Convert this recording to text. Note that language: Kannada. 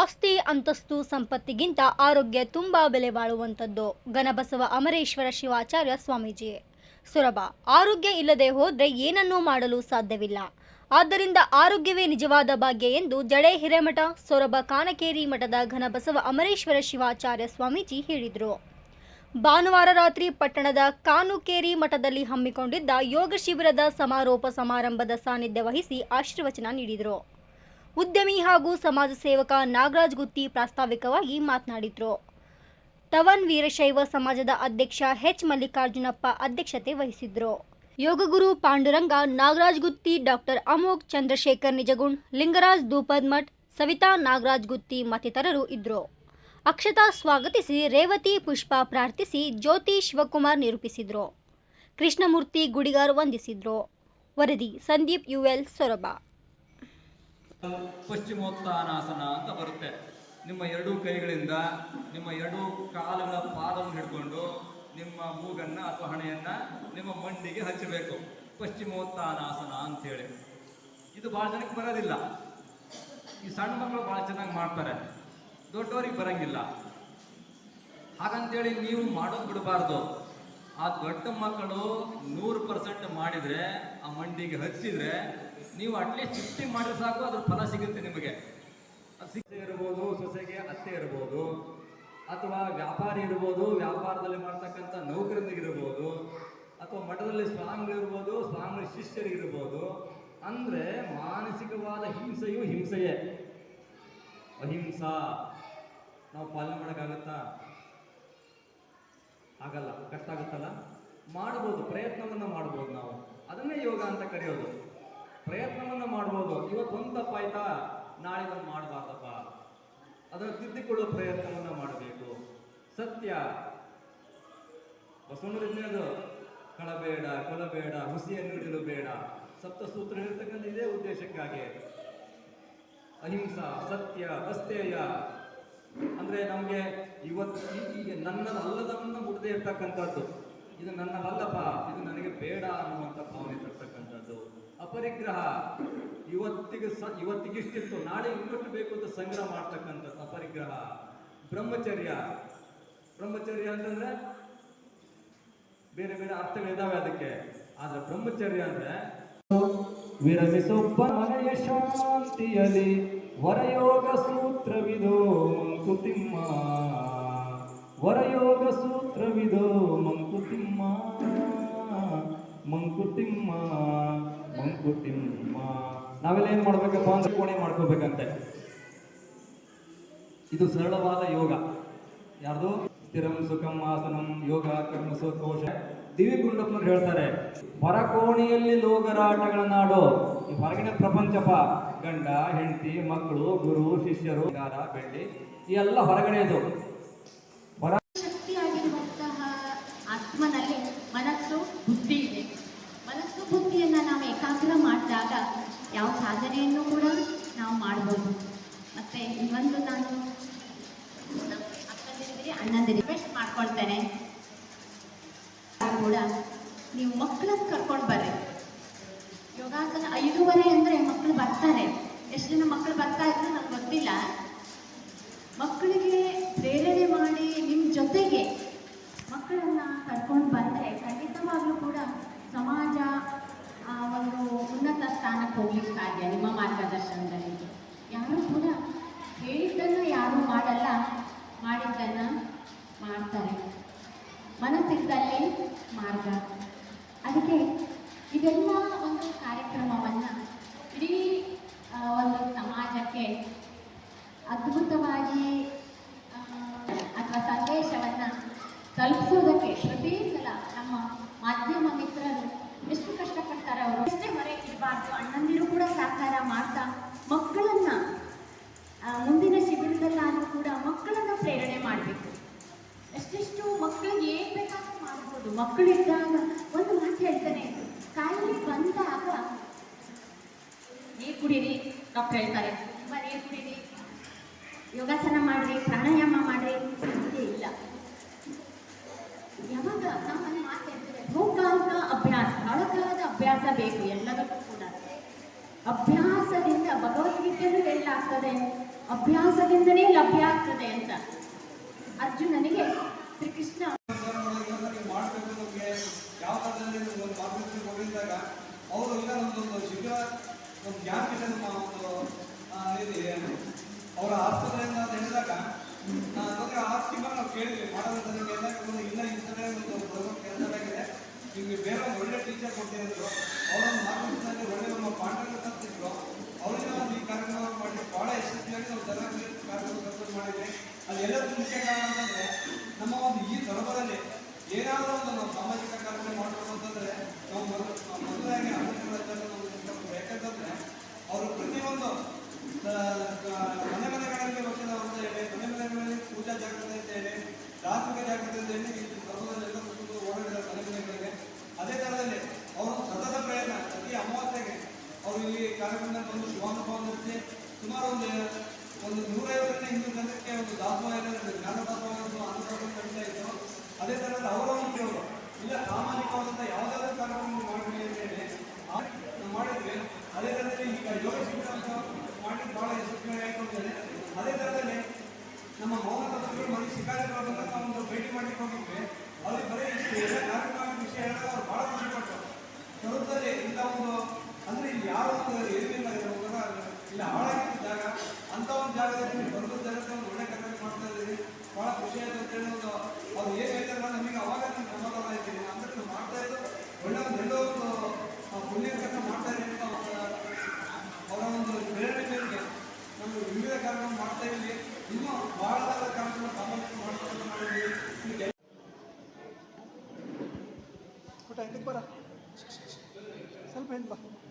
ಆಸ್ತಿ ಅಂತಸ್ತು ಸಂಪತ್ತಿಗಿಂತ ಆರೋಗ್ಯ ತುಂಬ ಬೆಲೆ ಬಾಳುವಂಥದ್ದು. ಗಣಬಸವ ಅಮರೇಶ್ವರ ಶಿವಾಚಾರ್ಯ ಸ್ವಾಮೀಜಿ. ಸೊರಬ ಆರೋಗ್ಯ ಇಲ್ಲದೆ ಹೋದರೆ ಏನನ್ನೂ ಮಾಡಲು ಸಾಧ್ಯವಿಲ್ಲ. ಆದ್ದರಿಂದ ಆರೋಗ್ಯವೇ ನಿಜವಾದ ಭಾಗ್ಯ ಎಂದು ಜಡೆ ಹಿರೇಮಠ, ಸೊರಬ ಕಾನಕೇರಿ ಮಠದ ಘನಬಸವ ಅಮರೇಶ್ವರ ಶಿವಾಚಾರ್ಯ ಸ್ವಾಮೀಜಿ ಹೇಳಿದರು. ಭಾನುವಾರ ರಾತ್ರಿ ಪಟ್ಟಣದ ಕಾನುಕೇರಿ ಮಠದಲ್ಲಿ ಹಮ್ಮಿಕೊಂಡಿದ್ದ ಯೋಗ ಶಿಬಿರದ ಸಮಾರೋಪ ಸಮಾರಂಭದ ಸಾನ್ನಿಧ್ಯ ವಹಿಸಿ ಆಶೀರ್ವಚನ ನೀಡಿದರು. ಉದ್ಯಮಿ ಹಾಗೂ ಸಮಾಜ ಸೇವಕ ನಾಗರಾಜ್ ಗುತ್ತಿ ಪ್ರಾಸ್ತಾವಿಕವಾಗಿ ಮಾತನಾಡಿದರು. ತವನ್ ವೀರಶೈವ ಸಮಾಜದ ಅಧ್ಯಕ್ಷ ಎಚ್ ಮಲ್ಲಿಕಾರ್ಜುನಪ್ಪ ಅಧ್ಯಕ್ಷತೆ ವಹಿಸಿದ್ರು. ಯೋಗಗುರು ಪಾಂಡುರಂಗ, ನಾಗರಾಜ್ ಗುತ್ತಿ ಡಾಕ್ಟರ್ ಅಮೋಘ್ ಚಂದ್ರಶೇಖರ್ ನಿಜಗುಣ್, ಲಿಂಗರಾಜ್ ದೂಪದ್ಮಠ್ ಸವಿತಾ ನಾಗರಾಜ್ ಗುತ್ತಿ ಮತ್ತಿತರರು ಇದ್ರು. ಅಕ್ಷತಾ ಸ್ವಾಗತಿಸಿ, ರೇವತಿ ಪುಷ್ಪ ಪ್ರಾರ್ಥಿಸಿ, ಜ್ಯೋತಿ ಶಿವಕುಮಾರ್ ನಿರೂಪಿಸಿದ್ರು. ಕೃಷ್ಣಮೂರ್ತಿ ಗುಡಿಗಾರ್ ವಂದಿಸಿದ್ರು. ವರದಿ, ಸಂದೀಪ್ ಯುಎಲ್ ಸೊರಬ. ಪಶ್ಚಿಮೋತ್ಥಾನಾಸನ ಅಂತ ಬರುತ್ತೆ. ನಿಮ್ಮ ಎರಡೂ ಕೈಗಳಿಂದ ನಿಮ್ಮ ಎರಡೂ ಕಾಲುಗಳ ಪಾದವನ್ನು ಹಿಡ್ಕೊಂಡು ನಿಮ್ಮ ಮೂಗನ್ನ ಅಥವಾ ಹಣೆಯನ್ನ ನಿಮ್ಮ ಮಂಡಿಗೆ ಹಚ್ಚಬೇಕು. ಪಶ್ಚಿಮೋತ್ಥಾನಾಸನ ಅಂತೇಳಿ ಇದು ಭಾಳ ಜನಕ್ಕೆ ಬರೋದಿಲ್ಲ. ಈ ಸಣ್ಣ ಮಕ್ಕಳು ಭಾಳ ಚೆನ್ನಾಗಿ ಮಾಡ್ತಾರೆ. ದೊಡ್ಡವರಿಗೆ ಬರಂಗಿಲ್ಲ. ಹಾಗಂತೇಳಿ ನೀವು ಮಾಡೋದು ಬಿಡಬಾರ್ದು. ಆ ದೊಡ್ಡ ಮಕ್ಕಳು ನೂರು ಪರ್ಸೆಂಟ್ ಮಾಡಿದ್ರೆ, ಆ ಮಂಡಿಗೆ ಹಚ್ಚಿದ್ರೆ ನೀವು ಅಟ್ಲೀಸ್ಟ್ ಫಿಫ್ಟಿ ಮಾಡಿದ್ರೆ ಸಾಕು, ಅದ್ರ ಫಲ ಸಿಗುತ್ತೆ ನಿಮಗೆ. ಸಿಗದೆ ಇರ್ಬೋದು, ಸೊಸೆಗೆ ಅತ್ತೆ ಇರ್ಬೋದು, ಅಥವಾ ವ್ಯಾಪಾರಿ ಇರ್ಬೋದು, ವ್ಯಾಪಾರದಲ್ಲಿ ಮಾಡ್ತಕ್ಕಂಥ ನೌಕರನಿಗಿರ್ಬೋದು ಅಥವಾ ಮಠದಲ್ಲಿ ಸ್ವಾಮಿಗಳಿರ್ಬೋದು ಸ್ವಾಮಿ ಶಿಷ್ಯರಿಗಿರ್ಬೋದು ಅಂದ್ರೆ ಮಾನಸಿಕವಾದ ಹಿಂಸೆಯು ಹಿಂಸೆಯೇ. ಅಹಿಂಸಾ. ನಾವು ಪಾಲನೆ ಮಾಡೋಕ್ಕಾಗತ್ತಾ? ಆಗಲ್ಲ, ಕಷ್ಟ ಆಗುತ್ತಲ್ಲ? ಮಾಡ್ಬೋದು, ಪ್ರಯತ್ನವನ್ನು ಮಾಡ್ಬೋದು ನಾವು. ಅದನ್ನೇ ಯೋಗ ಅಂತ ಕರೆಯೋದು. ಪ್ರಯತ್ನವನ್ನ ಮಾಡ್ಬೋದು. ಇವತ್ತು ಒಂದು ತಪ್ಪಾಯ್ತಾ ನಾಳೆ ಒಂದು ಮಾಡಬಾರ್ದಪ್ಪ. ಅದನ್ನು ತಿದ್ದಿಕೊಳ್ಳುವ ಪ್ರಯತ್ನವನ್ನು ಮಾಡಬೇಕು. ಸತ್ಯ. ಬಸವಣ್ಣರಿದ್ದು ಕಳಬೇಡ ಕೊಲಬೇಡ ಹುಸಿಯನ್ನು ಹಿಡಿಯಲು ಬೇಡ. ಸಪ್ತಸೂತ್ರ ಹೇಳ್ತಕ್ಕಂಥ ಇದೇ ಉದ್ದೇಶಕ್ಕಾಗಿ. ಅಹಿಂಸಾ, ಸತ್ಯ ಅಸ್ತೇಯ ಅಂದ್ರೆ ನಮಗೆ ಇವತ್ತು ಹೀಗೆ ನನ್ನ ಅಲ್ಲದವನ್ನ ಮುಟ್ಟದೆ ಇರ್ತಕ್ಕಂಥದ್ದು. ಇದು ನನ್ನದಲ್ಲಪ್ಪ ಇದು ನನಗೆ ಬೇಡ ಅನ್ನುವಂಥ ಭಾವನೆ ತರ್ತಕ್ಕಂಥದ್ದು. ಅಪರಿಗ್ರಹ. ಇವತ್ತಿಗೆ ಸ ಇವತ್ತಿಗಿಷ್ಟಿತ್ತು ನಾಳೆ ಇನ್ನಷ್ಟು ಬೇಕು ಅಂತ ಸಂಗ್ರಹ ಮಾಡ್ತಕ್ಕಂಥದ್ದು ಅಪರಿಗ್ರಹ. ಬ್ರಹ್ಮಚರ್ಯ. ಬ್ರಹ್ಮಚರ್ಯ ಅಂತಂದ್ರೆ ಬೇರೆ ಬೇರೆ ಅರ್ಥಗಳಿದಾವೆ ಅದಕ್ಕೆ. ಆದ್ರೆ ಬ್ರಹ್ಮಚರ್ಯ ಅಂದ್ರೆ ವಿರಮಿಸೊಬ್ಬ ಮನೆಯ ಶಾಂತಿಯಲ್ಲಿ ವರಯೋಗ ಸೂತ್ರವಿದೋ ಮಂಕುತಿಮ್ಮ. ವರಯೋಗ ಸೂತ್ರವಿದೋ ಮಂಕುತಿಮ್ಮ. ಮಂಕುತಿಮ್ಮ ಮಂಕುತಿಮ್ಮ ನಾವೆಲ್ಲ ಏನ್ ಮಾಡ್ಬೇಕಪ್ಪ ಅಂದ್ರೆ ಕೋಣೆ ಮಾಡ್ಕೋಬೇಕಂತೆ. ಇದು ಸರಳವಾದ ಯೋಗ. ಯಾರ್ದು? ಸ್ಥಿರಂ ಸುಖಂ ಆಸನಂ, ಯೋಗ ಕರ್ಮ ಕೋಶ ದಿವಿ ಗುಂಡಪ್ಪನವ್ರು ಹೇಳ್ತಾರೆ ಹೊರಕೋಣೆಯಲ್ಲಿ ಲೋಗರಾಟಗಳನ್ನಾಡು ಈ ಹೊರಗಿನ ಪ್ರಪಂಚಪ ಗಂಡ, ಹೆಂಡತಿ, ಮಕ್ಕಳು, ಗುರು, ಶಿಷ್ಯರು, ಗಾರ, ಬೆಳ್ಳಿ, ಈ ಎಲ್ಲ ಹೊರಗಡೆದು. ಹೊರ ಯಾವ ಸಾಧನೆಯನ್ನು ಕೂಡ ನಾವು ಮಾಡ್ಬೋದು. ಮತ್ತೆ ಇನ್ನೊಂದು ನಾನು ಅಕ್ಕಂದಿರಿಗೆ ಅಣ್ಣಂದಿರಿಗೆ ರಿಕ್ವೆಸ್ಟ್ ಮಾಡ್ಕೊಳ್ತೇನೆ. ಕೂಡ ನೀವು ಮಕ್ಕಳನ್ನ ಕರ್ಕೊಂಡು ಬರ್ರಿ. ಯೋಗಾಸನ ಐದೂವರೆ ಅಂದರೆ ಮಕ್ಕಳು ಬರ್ತಾರೆ. ಎಷ್ಟು ಜನ ಮಕ್ಕಳು ಬರ್ತಾ ಇದ್ರೆ ನಂಗೆ ಗೊತ್ತಿಲ್ಲ ಮಕ್ಕಳಿಗೆ ಪ್ರೇರಣೆ ಮಾಡಿ ನಿಮ್ಮ ಜೊತೆಗೆ ಮಕ್ಕಳನ್ನ ಕರ್ಕೊಂಡು ಬಂದರೆ ಖಂಡಿತವಾಗ್ಲೂ ಕೂಡ ಸಮಾಜ ಆ, ಒಂದು ಉನ್ನತ ಸ್ಥಾನಕ್ಕೆ ಹೋಗ್ಲಿಕ್ಕೆ ಸಾಧ್ಯ ನಿಮ್ಮ ಮಾರ್ಗದರ್ಶನದಲ್ಲಿ ಯಾರು ಕೂಡ ಹೇಳಿದ್ದನ್ನು ಯಾರು ಮಾಡಲ್ಲ, ಮಾಡಿದ್ದನ್ನು ಮಾಡ್ತಾರೆ. ಮನಸ್ಸಿದ್ದಲ್ಲಿ ಮಾರ್ಗ. ಅದಕ್ಕೆ ಇದೆಲ್ಲ ಒಂದು ಕಾರ್ಯಕ್ರಮವನ್ನು ಇಡೀ ಒಂದು ಸಮಾಜಕ್ಕೆ ಅದ್ಭುತವಾಗಿ ಅಥವಾ ಸಂದೇಶವನ್ನು ತಲುಪಿಸೋದಕ್ಕೆ ಪ್ರತಿ ಸಲ ನಮ್ಮ ಮಾಧ್ಯಮ ಮಿತ್ರರು ಎಷ್ಟು ಕಷ್ಟಪಡ್ತಾರೆ ಅವರು ಎಷ್ಟೇ ಹೊರೆ ಇರಬಾರ್ದು ಅಣ್ಣಂದಿರು ಕೂಡ ಸಹಕಾರ ಮಾಡ್ತಾ ಮಕ್ಕಳನ್ನ ಮುಂದಿನ ಶಿಬಿರದಲ್ಲಾದರೂ ಕೂಡ ಮಕ್ಕಳನ್ನ ಪ್ರೇರಣೆ ಮಾಡಬೇಕು. ಎಷ್ಟೆಷ್ಟು ಮಕ್ಕಳಿಗೆ ಏನು ಬೇಕಾದ್ರೂ ಮಾಡ್ಬೋದು. ಮಕ್ಕಳಿದ್ದಾಗ ಒಂದು ಮಾತು ಹೇಳ್ತಾನೆ ಕಾಯಿಲೆ ಬಂದಾಗ ನೀರು ಕುಡೀರಿ ಡಾಕ್ಟರ್ ಹೇಳ್ತಾರೆ. ತುಂಬ ನೀರು ಕುಡೀರಿ. ಯೋಗಾಸನ ಮಾಡ್ರಿ ಬೇಕು ಎಲ್ಲದಕ್ಕೂ ಕೂಡ ಅಭ್ಯಾಸದಿಂದ ಭಗವದ್ಗೀತೆಯಲ್ಲೂ ಹೇಳಲಾಗ್ತದೆ ಅಭ್ಯಾಸದಿಂದಲೇ ಲಭ್ಯ ಆಗ್ತದೆ ಅಂತ. ಅರ್ಜುನನಿಗೆ ಶ್ರೀಕೃಷ್ಣ ನೀವು ಅವರು ಇಲ್ಲ ನಮ್ದೊಂದು ಶಿಬಿರ, ಒಂದು ಕ್ಯಾಂಪ್ ಇದೆ ನಮ್ಮ ಒಂದು ಆ, ಇದೆ ಅವರ ಆಸ್ಪತ್ರೆಯಿಂದ ಅಂತ ಹೇಳಿದಾಗ ಅಂದರೆ ಆ ಸ್ಕೀಮನ್ನು ನಾವು ಕೇಳಿದ್ವಿ ಮಾಡೋದಂತ ನಿಮಗೆ ಎಲ್ಲ ಒಂದು ಇಲ್ಲ ಈ ಥರ ಒಂದು ಪ್ರೋಗ್ರಾಮ್ ಕೆಲಸ ಆಗಿದೆ ನಿಮಗೆ ಬೇರೆ ಒಂದು ಒಳ್ಳೆ ಟೀಚರ್ ಕೊಟ್ಟಿದ್ರು ಅವರೊಂದು ಮಾರ್ಗದರ್ಶನದಲ್ಲಿ ಒಳ್ಳೆ ನಮ್ಮ ಪಾಂಡವರು ತಂದಿದ್ರು ಅವರಿಂದ ಒಂದು ಈ ಕಾರ್ಯಕ್ರಮ ಮಾಡಿ ಭಾಳ ಯಶಸ್ವಿಯಾಗಿ ನಾವು ಚೆನ್ನಾಗಿ ಕಾರ್ಯಕ್ರಮ ಮಾಡಿದ್ವಿ ಅದೆಲ್ಲದಕ್ಕೂ ಮುಖ್ಯ ಕಾರಣ ಅಂತಂದರೆ ನಮ್ಮ ಒಂದು ಈ ಸೊರಬದಲ್ಲಿ ಏನಾದರೂ ಒಂದು ನಾವು ಸಾಮಾಜಿಕ ಕಾರ್ಯಕ್ರಮ ಮಾಡಬೇಕು ಅಂತಂದರೆ ನಾವು ಮೊದಲು ಮೊದಲಾಗಿ ಅಂಬೇಡ್ಕರ್ ನಾವು. ಯಾಕಂತಂದ್ರೆ ಅವರು ಪ್ರತಿಯೊಂದು ಮನೆ ಮನೆಗಳಲ್ಲಿ ವಚನ ಅಂತ ಹೇಳಿ ಮನೆ ಮನೆಗಳಲ್ಲಿ ಪೂಜಾ ಜಾಗೃತಿ ಅಂತ ಹೇಳಿ ಧಾರ್ಮಿಕ ಜಾಗೃತಿ ಅಂತ ಹೇಳಿ ಎಲ್ಲ ಮನೆ ಮನೆಗಳಿಗೆ ಅದೇ ಥರದಲ್ಲಿ ಅವರು ಸತತ ಪ್ರಯತ್ನ ಪ್ರತಿ ಅಮಾವಾಸ್ಯೆಗೆ ಅವರು ಇಲ್ಲಿ ಕಾರ್ಯಕ್ರಮದಲ್ಲಿ ಬಂದು ಶುಭಾನುಭವ ಸುಮಾರು ಒಂದು ಒಂದು ನೂರೈವತ್ತರಿಂದ ಹಿಂದೂ ಜನಕ್ಕೆ ಒಂದು ಏನಾದ್ರು ಜ್ಞಾನ ದಾಸೋಹ ಅನ್ನೋದು ಕಳಿತಾ ಇತ್ತು ಅದೇ ಥರದಲ್ಲಿ ಅವರ ಒಂದು ಇಲ್ಲ ಸಾಮಾಜಿಕವಾದಂಥ ಯಾವುದಾದ್ರೂ ಕಾರ್ಯಕ್ರಮ ಮಾಡಬೇಕು ಅಂತೇಳಿ ಮಾಡಿದ್ವಿ ಅದೇ ಥರದಲ್ಲಿ ಈಗ ಯೋಗ ಶಿಕ್ಷಣ ಮಾಡಿ ಭಾಳ ಯಶಸ್ವಿ ಆಯಿತು ಅಂತೇಳಿ ಅದೇ ಥರದಲ್ಲಿ ನಮ್ಮ ಮೌನ ತತ್ವಗಳು ಮನೆ ಶಿಕಾರಿಗಳು ಬಂದಾಗ ಒಂದು ಭೇಟಿ ಮಾಡಿ ಹೋಗಿದ್ವಿ. ಅವ್ರಿಗೆ ಬರೀ ಇಷ್ಟು ಎಲ್ಲ ಕಾರ್ಯಕ್ರಮ ವಿಷಯ ಹೇಳಿದ್ರೆ ಅವ್ರು ಭಾಳ ಖುಷಿಪಟ್ಟರು. ಸ್ವರೂಪದಲ್ಲಿ ಇಂಥ ಒಂದು ಅಂದ್ರೆ ಯಾವ ಒಂದು ಏರಿಯಲ್ಲ ಇಲ್ಲ ಹಾಳಾಗಿದ್ದ ಜಾಗ ಅಂತ ಒಂದು ಜಾಗದಲ್ಲಿ ನೀವು ಬಂದು ಜನಕ್ಕೆ ಒಂದು ಒಳ್ಳೆ ಕಾರ್ಯಕ್ರಮ ಮಾಡ್ತಾ ಇದ್ದೀವಿ ಭಾಳ ಖುಷಿ ಆಯ್ತು ಅಂತ ಹೇಳಿ ಒಂದು ಅವ್ರು ಏನು ಹೇಳ್ತಾರಲ್ಲ ನಮಗೆ ಅವಾಗ ನಾನು ಸಮಾಧಾನ ಇದ್ದೀನಿ ಅಂದ್ರೆ ನಾವು ಮಾಡ್ತಾ ಇದ್ದು ಒಳ್ಳೆ ಒಂದು ಎಲ್ಲೋ ಒಂದು ಆ, ಪುಣ್ಯ ಕೆಲಸ ಮಾಡ್ತಾ ಇದ್ದೀವಿ ಅಂತ ಅವ್ರ- ಅವರ ಒಂದು ಪ್ರೇರಣೆ ಮೇರೆಗೆ ನಾವು ವಿವಿಧ ಕಾರ್ಯಕ್ರಮ ಮಾಡ್ತಾ ಇದ್ದೀವಿ ಇನ್ನೂ ಭಾಳ ಕಾರ್ಯಕ್ರಮ ಸಾಮಾಜಿಕ ಮಾಡ್ಕೊಂಡು ಮಾಡಿದ್ದೀವಿ ಹೀಗೆ ಪುಟ ಹಿಂದಕ್ಕೆ ಬರ. ಸ್ವಲ್ಪ ಹಿಂದೆ ಬಾ.